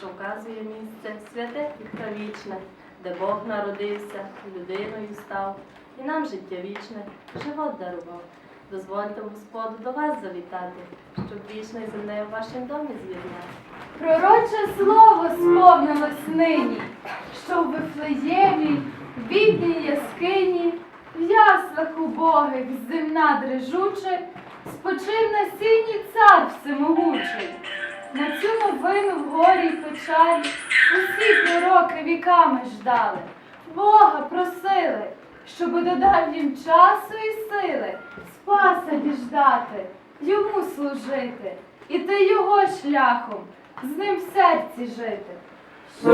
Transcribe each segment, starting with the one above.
показує місце святе і вічне, де Бог народився, людиною став, і нам життя вічне, живот дарував. Дозвольте Господу до вас завітати, щоб вічний земне в вашім домі з'єднати. Пророче слово сповнилось нині, що в Вифлеємі, в бідній яскині, в яслах убогих земна дрижуче, спочив на сіні новину в горі й печалі усі пророки віками ждали, Бога просили, щоб додав їм часу і сили, спаса діждати, йому служити, іти його шляхом, з ним в серці жити. Що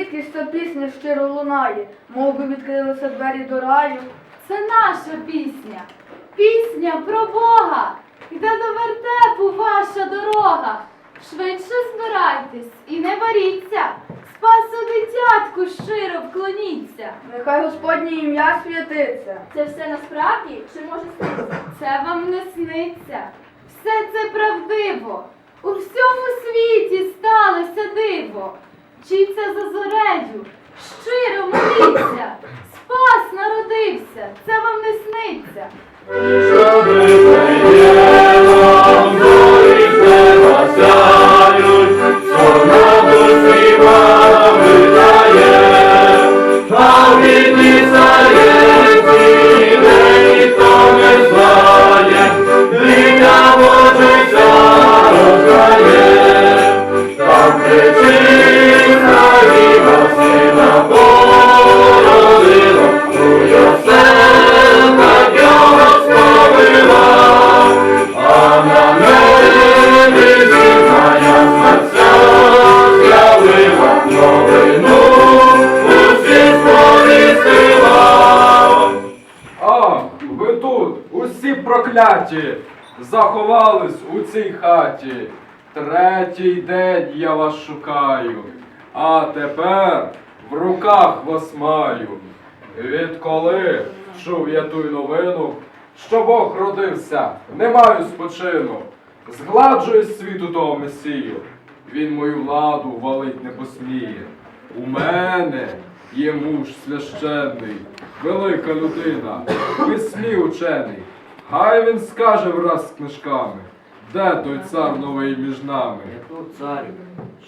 віджило. Звідки ж ця пісня щиро лунає, мов би відкрилися двері до раю. Це наша пісня, пісня про Бога. Йде до вертепу ваша дорога. Швидше збирайтесь і не боріться. Спасу дитятку щиро вклоніться. Нехай Господнє ім'я святиться. Це все насправді чи може сниться? Це вам не сниться. Все це правдиво. У всьому світі сталося диво. Вчіться за зорею, щиро моліться. Спас народився, це вам не сниться. А, заховались у цій хаті. Третій день я вас шукаю, а тепер в руках вас маю. Відколи чув я ту новину, що Бог родився, не маю спочину. Згладжує світу того месію, він мою владу валить не посміє. У мене є муж священний, велика людина, в письмі учений. Хай він скаже враз з книжками, де той цар новий між нами. Я тут царю,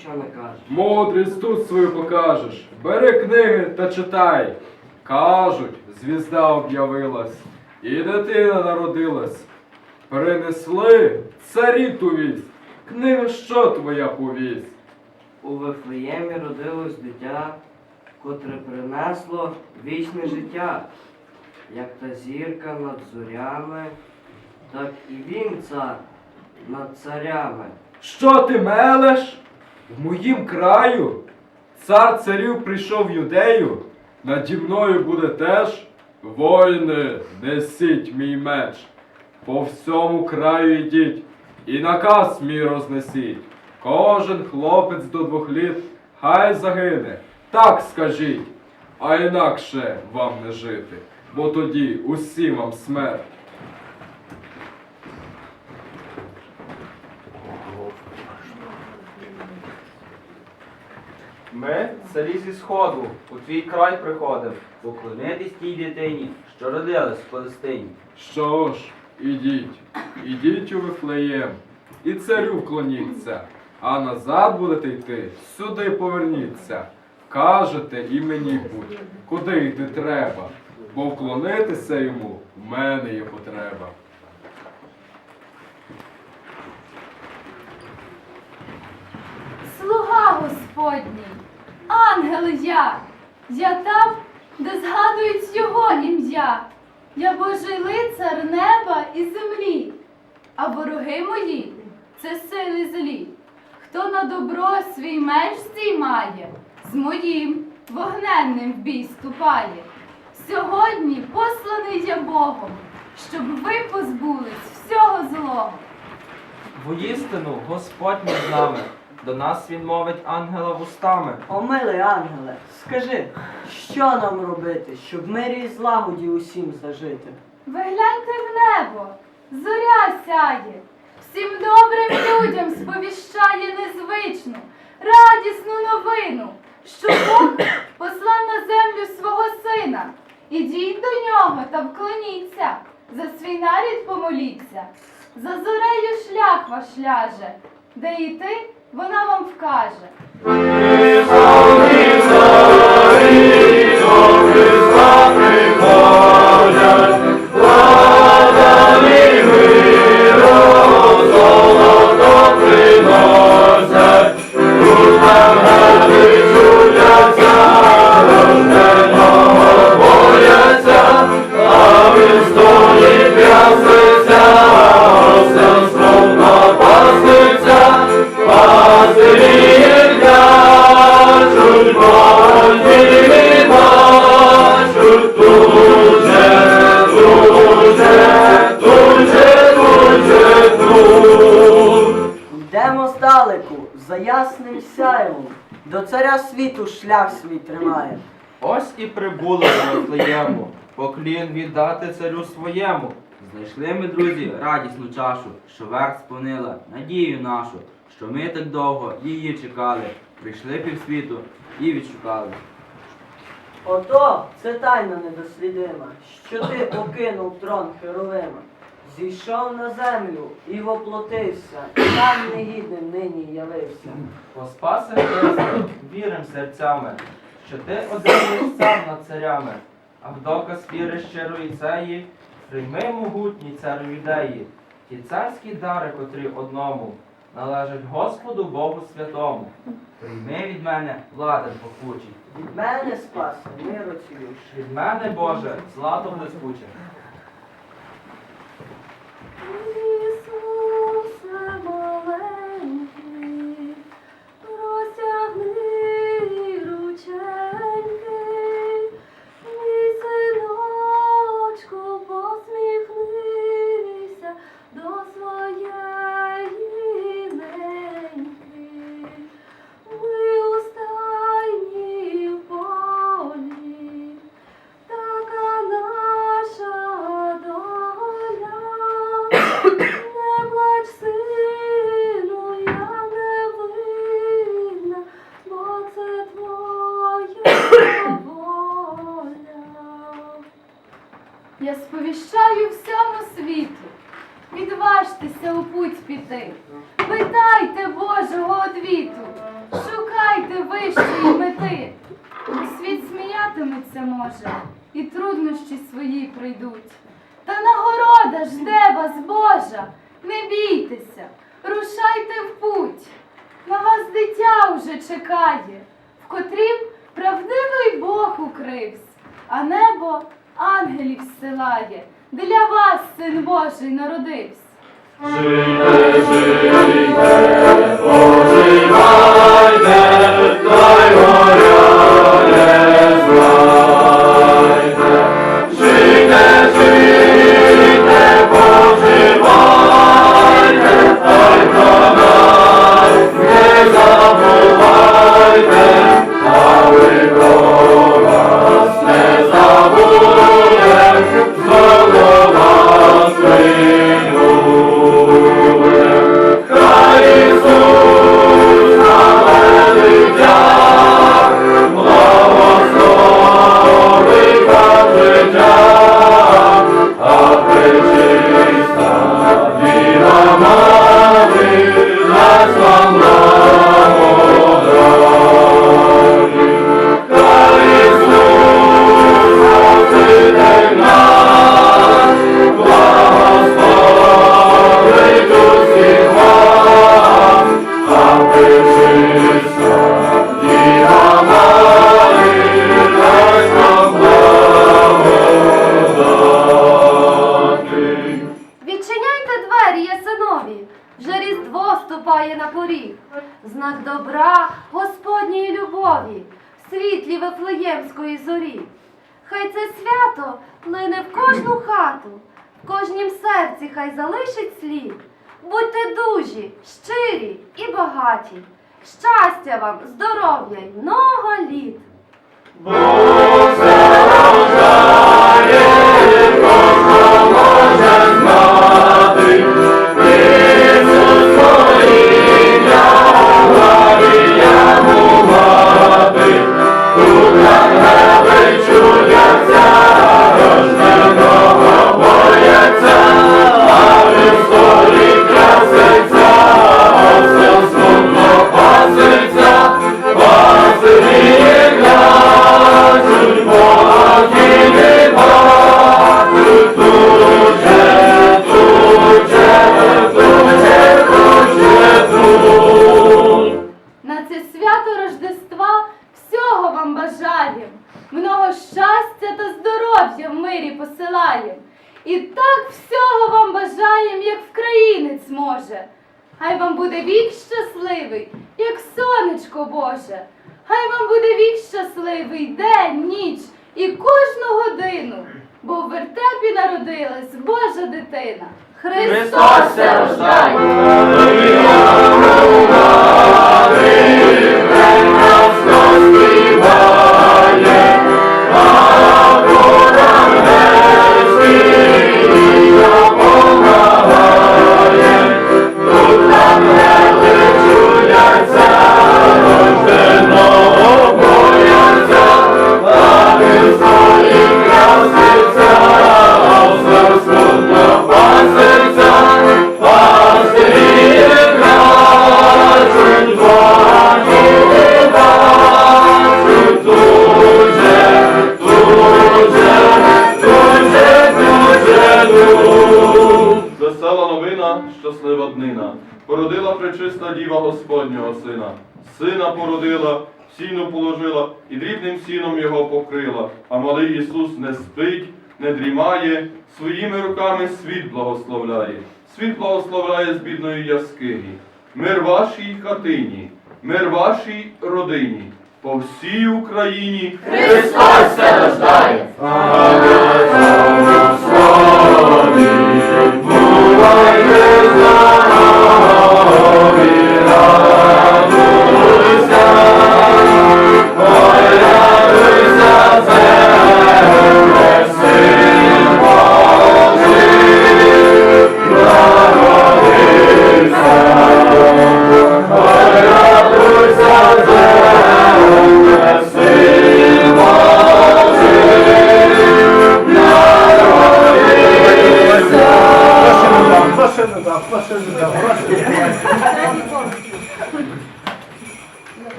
що не кажеш? Мудрість тут свою покажеш. Бери книги та читай. Кажуть, звізда об'явилась, і дитина народилась. Принесли царі ту вість. Книга що твоя повість? У Вифлеємі родилось дитя, котре принесло вічне життя. Як та зірка над зорями, так і він цар над царями. Що ти мелеш? В моїм краю цар царів прийшов юдею, наді мною буде теж. Воїни, несіть мій меч, по всьому краю йдіть, і наказ мій рознесіть. Кожен хлопець до двох літ, хай загине. Так скажіть, а інакше вам не жити, бо тоді усім вам смерть. Ми, царі зі сходу, у твій край приходимо, поклонитись тій дитині, що родилась в Палестині. Що ж, ідіть, ідіть у Вифлеєм, і царю вклоніться, а назад будете йти, сюди поверніться. Кажете і мені будь, куди йти треба, бо вклонитися йому в мене є потреба. Слуга Господній, ангел я, я там, де згадують його ім'я. Я Божий лицар неба і землі, а вороги мої це сили злі. Хто на добро свій меч здіймає, з моїм вогненним в бій ступає. Сьогодні посланий я Богом, щоб ви позбулись всього злого. Воістину, Господь між нами, до нас він мовить ангела вустами. О, милий ангеле, скажи, що нам робити, щоб мирі і злагоді усім зажити? Ви гляньте в небо, зоря сяє, всім добрим людям сповіщає незвичну, радісну новину, що Бог послав на землю свого сина. Ідіть до нього та вклоніться, за свій нарід помоліться, за зорею шлях ваш ляже, де йти вона вам вкаже. До царя світу шлях свій тримає. Ось і прибули до Вифлеєму, поклін віддати царю своєму. Знайшли ми, друзі, радісну чашу, що верх сповнила надію нашу, що ми так довго її чекали, прийшли півсвіту і відшукали. Ото це тайна недослідима, що ти покинув трон Херовима, зійшов на землю і воплотився, і нам негідним нині явився. О спасе Христе, вірим серцями, що ти один сам над царями, а в доказ віри щирої цеї, прийми могутній царю юдеї, ті царські дари, котрі одному належать Господу Богу святому. Прийми від мене влади похучий. Від мене спаси, миру цілющий. Від мене, Боже, злато блискуче. Thank you. Божого одвіту, шукайте вищої мети. Бо світ сміятиметься може, і труднощі свої прийдуть. Та нагорода жде вас Божа, не бійтеся, рушайте в путь. На вас дитя уже чекає, в котрім правдивий Бог укрився, а небо ангелів зсилає. Для вас син Божий народився. Забувайте Вифлеємської зорі. Хай це свято лине в кожну хату, в кожнім серці хай залишить слід. Будьте дужі, щирі і багаті. Щастя вам, здоров'я й много літ! Це свято Рождества всього вам бажаєм, много щастя та здоров'я в мирі посилаєм. І так всього вам бажаєм, як вкраїнець може. Хай вам буде вік щасливий, як сонечко Боже. Хай вам буде вік щасливий день, ніч і кожну годину, бо в вертепі народилась Божа дитина. Христос рождає! своїми руками світ благословляє, світ благословляє з бідної яскині, мир вашій хатині, мир вашій родині, по всій Україні Христос се рождає! Бувай не знає!